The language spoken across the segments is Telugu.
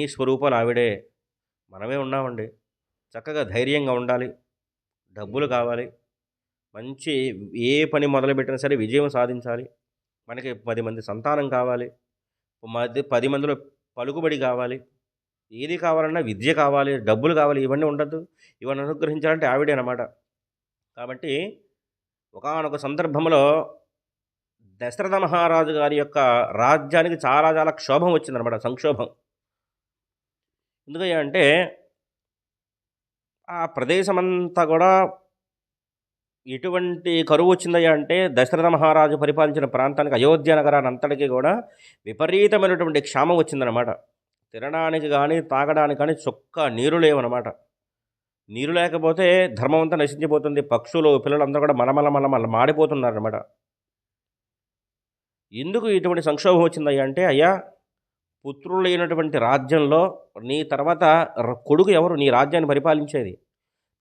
ఈ స్వరూపాలు ఆవిడే. మనమే ఉన్నామండి. చక్కగా ధైర్యంగా ఉండాలి. డబ్బులు కావాలి. మంచి ఏ పని మొదలుపెట్టినా సరే విజయం సాధించాలి. మనకి పది మంది సంతానం కావాలి. మధ్య పది మందిలో పలుకుబడి కావాలి. ఏది కావాలన్నా విద్య కావాలి డబ్బులు కావాలి ఇవన్నీ ఉండద్దు. ఇవన్నీ అనుగ్రహించాలంటే ఆవిడే అన్నమాట. కాబట్టి ఒకానొక సందర్భంలో దశరథ మహారాజు గారి యొక్క రాజ్యానికి చాలా చాలా క్షోభం వచ్చిందనమాట సంక్షోభం. ఎందుకయ్యా అంటే ఆ ప్రదేశమంతా కూడా ఎటువంటి కరువు వచ్చిందయ్యా అంటే దశరథ మహారాజు పరిపాలించిన ప్రాంతానికి అయోధ్య నగరాన్ని అంతటికీ కూడా విపరీతమైనటువంటి క్షామం వచ్చిందనమాట తినడానికి కానీ తాగడానికి కానీ చొక్క నీరు లేవన్నమాట. నీరు లేకపోతే ధర్మం అంతా నశించిపోతుంది. పక్షులు పిల్లలందరూ కూడా మలమల మలమల మాడిపోతున్నారన్నమాట. ఎందుకు ఇటువంటి సంక్షోభం వచ్చిందయ్యా అంటే అయ్యా పుత్రులైనటువంటి రాజ్యంలో నీ తర్వాత కొడుకు ఎవరు? నీ రాజ్యాన్ని పరిపాలించేది.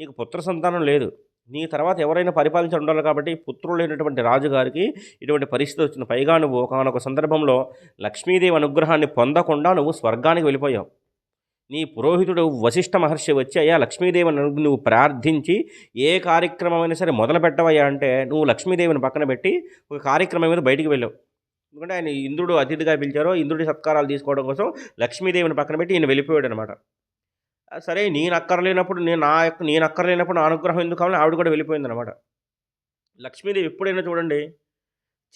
నీకు పుత్ర సంతానం లేదు. నీ తర్వాత ఎవరైనా పరిపాలించి ఉండాలి కాబట్టి పుత్రులైనటువంటి రాజుగారికి ఇటువంటి పరిస్థితి వచ్చిన పైగా నువ్వు ఒకనొక సందర్భంలో లక్ష్మీదేవి అనుగ్రహాన్ని పొందకుండా నువ్వు స్వర్గానికి వెళ్ళిపోయావు. నీ పురోహితుడు వశిష్ఠ మహర్షి వచ్చి అయ్యా లక్ష్మీదేవిని నువ్వు ప్రార్థించి ఏ కార్యక్రమమైనా సరే మొదలు పెట్టవయ్యా అంటే నువ్వు లక్ష్మీదేవిని పక్కన పెట్టి ఒక కార్యక్రమం మీద బయటికి వెళ్ళావు. ఎందుకంటే ఆయన ఇంద్రుడు అతిథిగా పిలిచారో ఇంద్రుడి సత్కారాలు తీసుకోవడం కోసం లక్ష్మీదేవిని పక్కన పెట్టి ఈయన వెళ్ళిపోయాడు అనమాట సరే నేను అక్కర్లేనప్పుడు నేను నా యొక్క నేను అక్కర్లేనప్పుడు నా అనుగ్రహం ఎందుకు కావాలని ఆవిడ కూడా వెళ్ళిపోయింది అనమాట లక్ష్మీదేవి ఎప్పుడైనా చూడండి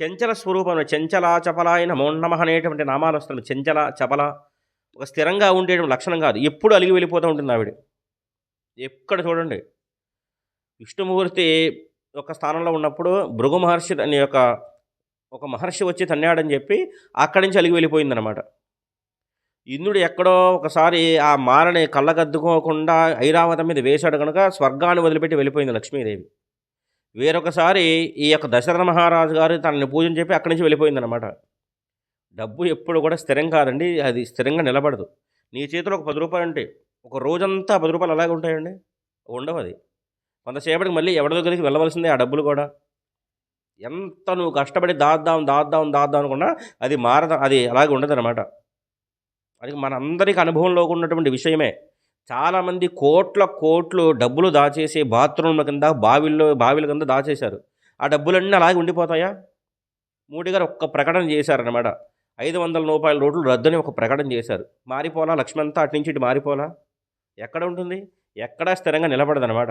చెంచల స్వరూపం చెంచల చపల అయిన మౌన్నమ అనేటువంటి నామాలు వస్తుంది చెంచల చపల ఒక స్థిరంగా ఉండే లక్షణం కాదు. ఎప్పుడు అలిగి వెళ్ళిపోతూ ఉంటుంది ఆవిడ. ఎక్కడ చూడండి విష్ణుమూర్తి ఒక స్థానంలో ఉన్నప్పుడు భృగు మహర్షి అనే యొక్క ఒక మహర్షి వచ్చి తన్నాడని చెప్పి అక్కడి నుంచి అలిగి వెళ్ళిపోయిందనమాట ఇంద్రుడు ఎక్కడో ఒకసారి ఆ మాలని కళ్ళగద్దుకోకుండా ఐరావతం మీద వేశాడు కనుక స్వర్గాన్ని వదిలిపెట్టి వెళ్ళిపోయింది లక్ష్మీదేవి. వేరొకసారి ఈ యొక్క దశరథ మహారాజు గారు తనని పూజని చెప్పి అక్కడి నుంచి వెళ్ళిపోయిందనమాట డబ్బు ఎప్పుడు కూడా స్థిరం కాదండి అది స్థిరంగా నిలబడదు. నీ చేతిలో ఒక పది రూపాయలు అంటే ఒక రోజంతా పది రూపాయలు అలాగే ఉంటాయండి. ఉండవు అది. కొంతసేపటికి మళ్ళీ ఎవరి దగ్గరికి వెళ్ళవలసిందే ఆ డబ్బులు కూడా. ఎంత నువ్వు కష్టపడి దాద్దాం దాద్దాం దాద్దాం అనుకున్నా అది మారద అది అలాగే ఉండదన్నమాట. అది మనందరికీ అనుభవంలో ఉన్నటువంటి విషయమే. చాలామంది కోట్ల కోట్లు డబ్బులు దాచేసి బాత్రూమ్ల కింద బావిల్లో బావిల కింద దాచేశారు. ఆ డబ్బులన్నీ అలాగే ఉండిపోతాయా? మోడీ గారు ఒక్క ప్రకటన చేశారనమాట ఐదు వందల రూపాయల రోడ్లు రద్దని ఒక ప్రకటన చేశారు. మారిపోలా లక్ష్మంతా అటు నుంచి ఇటు మారిపోలా ఎక్కడ ఉంటుంది? ఎక్కడా స్థిరంగా నిలబడదనమాట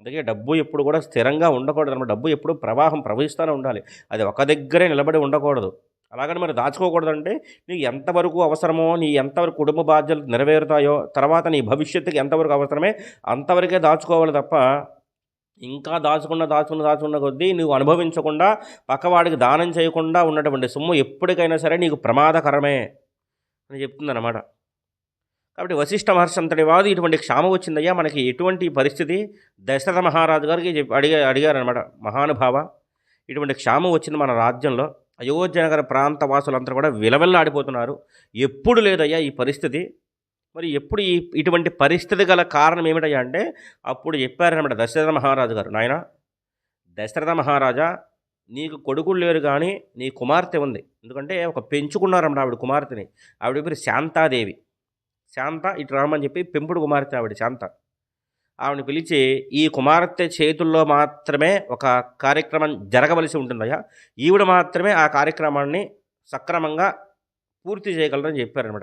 అందుకే డబ్బు ఎప్పుడు కూడా స్థిరంగా ఉండకూడదు అనమాట డబ్బు ఎప్పుడు ప్రవాహం ప్రవహిస్తూనే ఉండాలి. అది ఒక దగ్గరే నిలబడి ఉండకూడదు. అలాగని మరి దాచుకోకూడదంటే నీకు ఎంతవరకు అవసరమో నీ ఎంతవరకు కుటుంబ బాధ్యతలు నెరవేరుతాయో తర్వాత నీ భవిష్యత్తుకి ఎంతవరకు అవసరమే అంతవరకే దాచుకోవాలి తప్ప ఇంకా దాచుకున్న దాచుకున్న దాచుకున్న కొద్దీ నువ్వు అనుభవించకుండా పక్కవాడికి దానం చేయకుండా ఉన్నటువంటి సొమ్ము ఎప్పటికైనా సరే నీకు ప్రమాదకరమే అని చెప్తుందన్నమాట. కాబట్టి వశిష్ఠ మహర్షి అంతటి వాదు ఇటువంటి క్షామ వచ్చిందయ్యా. మనకి ఎటువంటి పరిస్థితి? దశరథ మహారాజు గారికి అడిగా అడిగారనమాట మహానుభావ ఇటువంటి క్షామం వచ్చింది మన రాజ్యంలో. అయోధ్య నగర ప్రాంత వాసులందరూ కూడా విలవెల్లాడిపోతున్నారు. ఎప్పుడు లేదయ్యా ఈ పరిస్థితి? మరి ఎప్పుడు ఈ ఇటువంటి పరిస్థితి గల కారణం ఏమిటయ్యా అంటే అప్పుడు చెప్పారనమాట దశరథ మహారాజు గారు. నాయన దశరథ మహారాజా నీకు కొడుకులు లేరు కానీ నీ కుమార్తె ఉంది. ఎందుకంటే ఒక పెంచుకున్నారన్నమాట ఆవిడ కుమార్తెని. ఆవిడ పేరు శాంతాదేవి. శాంత ఇటు రామని చెప్పి పెంపుడు కుమార్తె ఆవిడ శాంత. ఆవిడని పిలిచి ఈ కుమార్తె చేతుల్లో మాత్రమే ఒక కార్యక్రమం జరగవలసి ఉంటుందయ్యా. ఈవిడ మాత్రమే ఆ కార్యక్రమాన్ని సక్రమంగా పూర్తి చేయగలరని చెప్పారనమాట.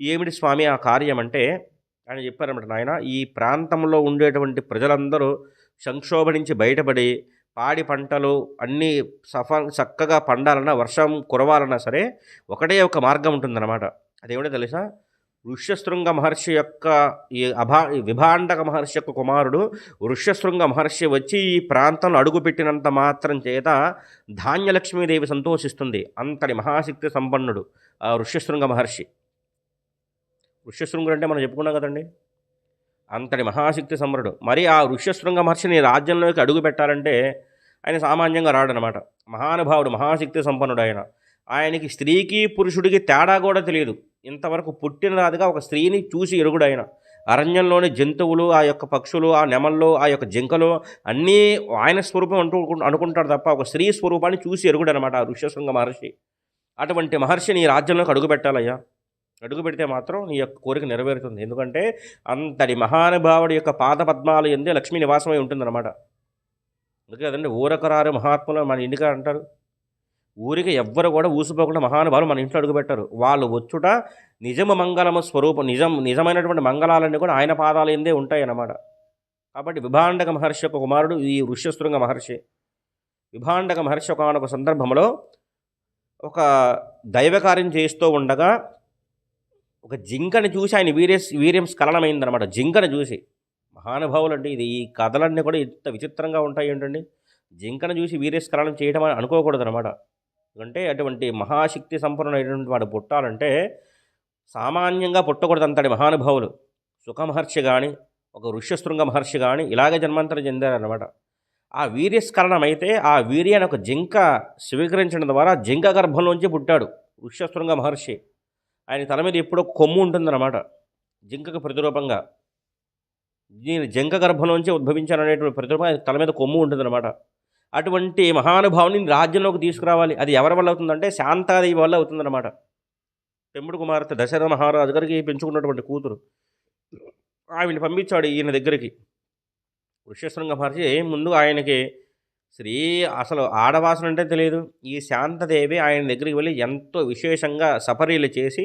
ఏమిటి స్వామి ఆ కార్యం అంటే? ఆయన చెప్పారనమాట నాయన ఈ ప్రాంతంలో ఉండేటువంటి ప్రజలందరూ సంక్షోభ నుంచి బయటపడి పాడి పంటలు అన్నీ సఫ చక్కగా పండాలన్నా వర్షం కురవాలన్నా సరే ఒకటే ఒక మార్గం ఉంటుందన్నమాట. అదేమిటో తెలుసా? ఋష్యశృంగ మహర్షి యొక్క ఈ అభా విభాండక మహర్షి యొక్క కుమారుడు ఋష్యశృంగ మహర్షి వచ్చి ఈ ప్రాంతంలో అడుగుపెట్టినంత మాత్రం చేత ధాన్యలక్ష్మీదేవి సంతోషిస్తుంది. అంతటి మహాశక్తి సంపన్నుడు ఆ ఋష్యశృంగ మహర్షి. ఋష్యశృంగుడు అంటే మనం చెప్పుకున్నాం కదండి? అంతటి మహాశక్తి సంబరుడు మరి ఆ ఋష్యశృంగ మహర్షిని రాజ్యంలోకి అడుగు పెట్టాలంటే ఆయన సామాన్యంగా రాడనమాట మహానుభావుడు మహాశక్తి సంపన్నుడు ఆయన. ఆయనకి స్త్రీకి పురుషుడికి తేడా కూడా తెలియదు. ఇంతవరకు పుట్టినరాదుగా ఒక స్త్రీని చూసి ఎరుగుడైన. అరణ్యంలోని జంతువులు ఆ యొక్క పక్షులు ఆ నెమళ్ళు ఆ యొక్క జింకలు అన్నీ ఆయన స్వరూపం అంటూ అనుకుంటాడు తప్ప ఒక స్త్రీ స్వరూపాన్ని చూసి ఎరుగుడనమాట ఆ ఋష్యశృంగ మహర్షి. అటువంటి మహర్షిని ఈ రాజ్యంలోకి అడుగుపెట్టాలయ్యా అడుగు పెడితే మాత్రం నీ యొక్క కోరిక నెరవేరుతుంది. ఎందుకంటే అంతటి మహానుభావుడి యొక్క పాద పద్మాలు ఎందే లక్ష్మీ నివాసమై ఉంటుందన్నమాట. అందుకే కదండి ఊరకరారు మహాత్ములు మన ఇంటిగా అంటారు. ఊరికి ఎవ్వరు కూడా ఊసిపోకుండా మహానుభావులు మన ఇంట్లో అడుగుపెట్టారు. వాళ్ళు వచ్చుట నిజమ మంగళము స్వరూపం నిజం నిజమైనటువంటి మంగళాలన్నీ కూడా ఆయన పాదాలు ఎందే ఉంటాయి అన్నమాట కాబట్టి విభాండక మహర్షి యొక్క కుమారుడు ఈ ఋష్యశృంగ మహర్షి. విభాండక మహర్షి ఒకనొక సందర్భంలో ఒక దైవకార్యం చేస్తూ ఉండగా ఒక జింకని చూసి ఆయన వీర్య వీర్యం స్ఖలనమైందనమాట జింకను చూసి. మహానుభావులు అండి ఇది ఈ కథలన్నీ కూడా ఇంత విచిత్రంగా ఉంటాయి ఏంటండి? జింకను చూసి వీర్యస్ఖలనం చేయడం అని అనుకోకూడదు అనమాట అంటే అటువంటి మహాశక్తి సంపన్నుడైనటువంటి వాడు పుట్టాలంటే సామాన్యంగా పుట్టకూడదు అంతటి మహానుభావులు. సుఖమహర్షి కానీ ఒక ఋష్యశృంగ మహర్షి కానీ ఇలాగే జన్మాంతరం చెందారనమాట ఆ వీర్యస్ఖలనం అయితే ఆ వీర్యాన్ని ఒక జింక స్వీకరించడం ద్వారా జింక గర్భంలోంచి పుట్టాడు ఋష్యశృంగ మహర్షి. ఆయన తల మీద ఎప్పుడో కొమ్ము ఉంటుందన్నమాట. జింకకు ప్రతిరూపంగా. నేను జింక గర్భంలోంచి ఉద్భవించాననేటువంటి ప్రతిరూపం ఆయన తల మీద కొమ్ము ఉంటుందన్నమాట. అటువంటి మహానుభావుని రాజ్యంలోకి తీసుకురావాలి. అది ఎవరి వల్ల అవుతుందంటే శాంతాదేవి వల్ల అవుతుందన్నమాట. పెంపుడు కుమార్తె దశరథ మహారాజు గారికి పెంచుకున్నటువంటి కూతురు. ఆవిని పంపించాడు ఈయన దగ్గరికి. వృషశృంగ మహర్షి ముందు ఆయనకి శ్రీ అసలు ఆడవాసన అంటే తెలియదు. ఈ శాంతదేవి ఆయన దగ్గరికి వెళ్ళి ఎంతో విశేషంగా సఫరీలు చేసి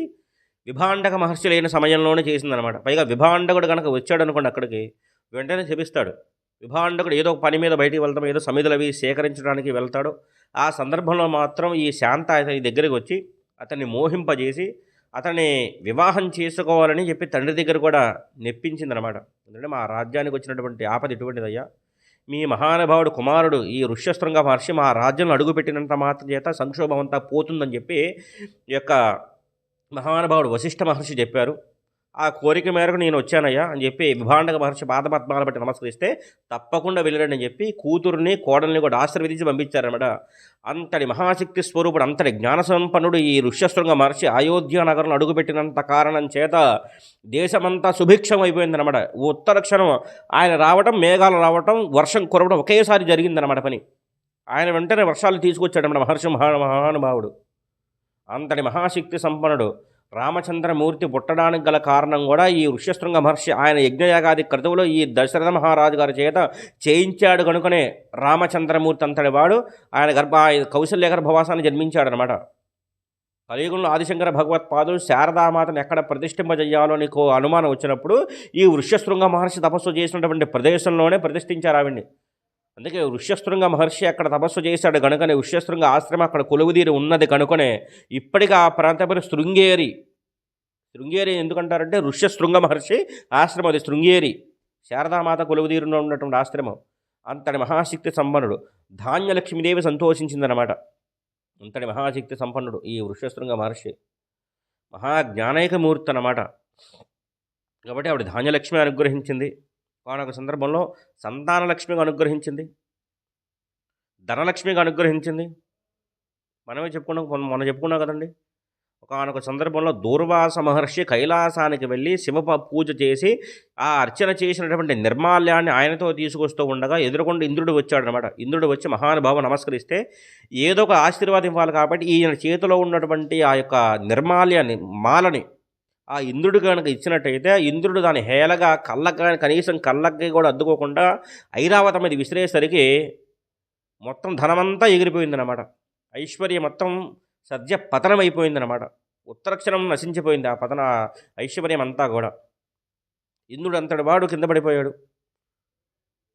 విభాండక మహర్షి లేని సమయంలోనే చేసిందనమాట పైగా విభాండకుడు కనుక వచ్చాడు అనుకోండి అక్కడికి వెంటనే చెపిస్తాడు విభాండకుడు ఏదో పని మీద బయటికి వెళ్తాం ఏదో సమిధులు అవి సేకరించడానికి వెళ్తాడు ఆ సందర్భంలో మాత్రం ఈ శాంత అతని దగ్గరికి వచ్చి అతన్ని మోహింపజేసి అతన్ని వివాహం చేసుకోవాలని చెప్పి తండ్రి దగ్గర కూడా నెప్పించిందనమాట ఎందుకంటే మా రాజ్యానికి వచ్చినటువంటి ఆపద ఎటువంటిదయ్యా? మీ మహానుభావుడు కుమారుడు ఈ ఋష్యశృంగ మహర్షి మా రాజ్యంలో అడుగుపెట్టినంత మాత్రం చేత సంక్షోభం అంతా పోతుందని చెప్పి ఈ యొక్క మహానుభావుడు వశిష్ఠ మహర్షి చెప్పారు. ఆ కోరిక మేరకు నేను వచ్చానయ్యా అని చెప్పి విభాండక మహర్షి పాదపద్మాల బట్టి నమస్కరిస్తే తప్పకుండా వెళ్ళాడని చెప్పి కూతుర్ని కోడల్ని కూడా ఆశీర్వదించి పంపించారన్నమాట. అంతటి మహాశక్తి స్వరూపుడు అంతటి జ్ఞానసంపన్నుడు ఈ ఋష్యశృంగ మహర్షి అయోధ్య నగరంలో అడుగుపెట్టినంత కారణం చేత దేశమంతా సుభిక్షం అయిపోయిందన్నమాట ఉత్తర క్షణం ఆయన రావటం మేఘాలు రావటం వర్షం కురవడం ఒకేసారి జరిగిందన్నమాట పని. ఆయన వెంటనే వర్షాలు తీసుకొచ్చాడన్నమాట మహర్షి మహా మహానుభావుడు. అంతటి మహాశక్తి సంపన్నుడు. రామచంద్రమూర్తి పుట్టడానికి గల కారణం కూడా ఈ ఋష్యశృంగ మహర్షి ఆయన యజ్ఞయాగాది క్రతువులో ఈ దశరథ మహారాజు గారి చేత చేయించాడు కనుకనే రామచంద్రమూర్తి అంతటి వాడు. ఆయన గర్భ కౌశల్య గర్భవాసాన్ని జన్మించాడనమాట కలియుగంలో ఆదిశంకర భగవత్పాదులు శారదామాతను ఎక్కడ ప్రతిష్ఠింపజేయాలో నీకు అనుమానం వచ్చినప్పుడు ఈ వృష్యశృంగ మహర్షి తపస్సు చేసినటువంటి ప్రదేశంలోనే ప్రతిష్ఠించారు ఆవిడ్ని. అందుకే ఋష్యశృంగ మహర్షి అక్కడ తపస్సు చేశాడు కనుకనే ఋష్యశృంగ ఆశ్రమం అక్కడ కొలువుదీరి ఉన్నది కనుకనే ఇప్పటికీ ఆ ప్రాంతం పేరు శృంగేరి. శృంగేరి ఎందుకంటారంటే ఋష్యశృంగ మహర్షి ఆశ్రమం అది శృంగేరి. శారదామాత కొలువుదీరులో ఉన్నటువంటి ఆశ్రమం. అంతటి మహాశక్తి సంపన్నుడు. ధాన్యలక్ష్మీదేవి సంతోషించిందనమాట అంతటి మహాశక్తి సంపన్నుడు ఈ వృషశృంగ మహర్షి. మహాజ్ఞానైకమూర్తి అన్నమాట కాబట్టి ఆవిడ ధాన్యలక్ష్మి అనుగ్రహించింది. ఒకనొక సందర్భంలో సంతానలక్ష్మిగా అనుగ్రహించింది. ధనలక్ష్మిగా అనుగ్రహించింది. మనమే చెప్పుకున్నాం మనం చెప్పుకున్నాం కదండి. ఒకనొక సందర్భంలో దూర్వాస మహర్షి కైలాసానికి వెళ్ళి శివ పూజ చేసి ఆ అర్చన చేసినటువంటి నిర్మాల్యాన్ని ఆయనతో తీసుకొస్తూ ఉండగా ఎదురుకుండా ఇంద్రుడు వచ్చాడనమాట. ఇంద్రుడు వచ్చి మహానుభావ నమస్కరిస్తే ఏదో ఒక ఆశీర్వాదం ఇవ్వాలి కాబట్టి ఈయన చేతిలో ఉన్నటువంటి ఆ యొక్క నిర్మాల్యాన్ని మాలని ఆ ఇంద్రుడు కనుక ఇచ్చినట్టయితే ఇంద్రుడు దాని హేళగా కళ్ళకి కానీ కనీసం కళ్ళకి కూడా అద్దుకోకుండా ఐరావతం మీద విసిరేసరికి మొత్తం ధనమంతా ఎగిరిపోయిందన్నమాట. ఐశ్వర్యం మొత్తం సద్య పతనం అయిపోయిందన్నమాట ఉత్తరక్షణం నశించిపోయింది ఆ పతన ఐశ్వర్యం అంతా కూడా. ఇంద్రుడు అంతటి వాడు కింద పడిపోయాడు.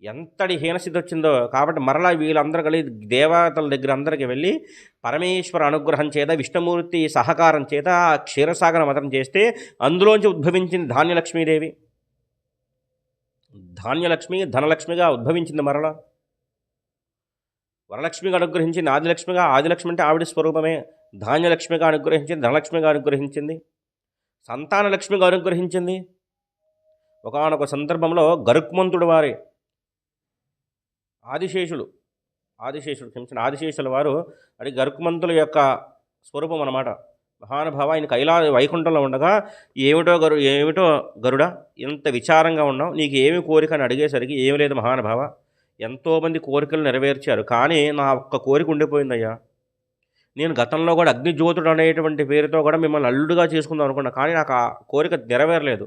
ఎంతటి హీనస్థితి వచ్చిందో కాబట్టి మరలా వీళ్ళందరూ కలిసి దేవతల దగ్గర అందరికి వెళ్ళి పరమేశ్వర అనుగ్రహం చేత విష్ణుమూర్తి సహకారం చేత ఆ క్షీరసాగర మతం చేస్తే అందులోంచి ఉద్భవించింది ధాన్యలక్ష్మీదేవి. ధాన్యలక్ష్మి ధనలక్ష్మిగా ఉద్భవించింది మరలా. వరలక్ష్మిగా అనుగ్రహించింది ఆదిలక్ష్మిగా ఆదిలక్ష్మి అంటే ఆవిడ స్వరూపమే. ధాన్యలక్ష్మిగా అనుగ్రహించింది ధనలక్ష్మిగా అనుగ్రహించింది సంతానలక్ష్మిగా అనుగ్రహించింది. ఒకనొక సందర్భంలో గరుక్మంతుడు వారి ఆదిశేషుడు ఆదిశేషుడు క్షమించిన ఆదిశేషుల వారు అది గరుకుమంతుల యొక్క స్వరూపం అన్నమాట. మహానుభావ ఆయన కైలా వైకుంఠంలో ఉండగా ఏమిటో గరు ఏమిటో గరుడ ఇంత విచారంగా ఉన్నావు నీకు ఏమి కోరిక? అని అడిగేసరికి ఏమి లేదు మహానుభావ ఎంతోమంది కోరికలు నెరవేర్చారు కానీ నా ఒక్క కోరిక ఉండిపోయిందయ్యా. నేను గతంలో కూడా అగ్నిజ్యోతుడు అనేటువంటి పేరుతో కూడా మిమ్మల్ని అల్లుడుగా చేసుకుందాం అనుకున్నా కానీ నాకు ఆ కోరిక నెరవేరలేదు.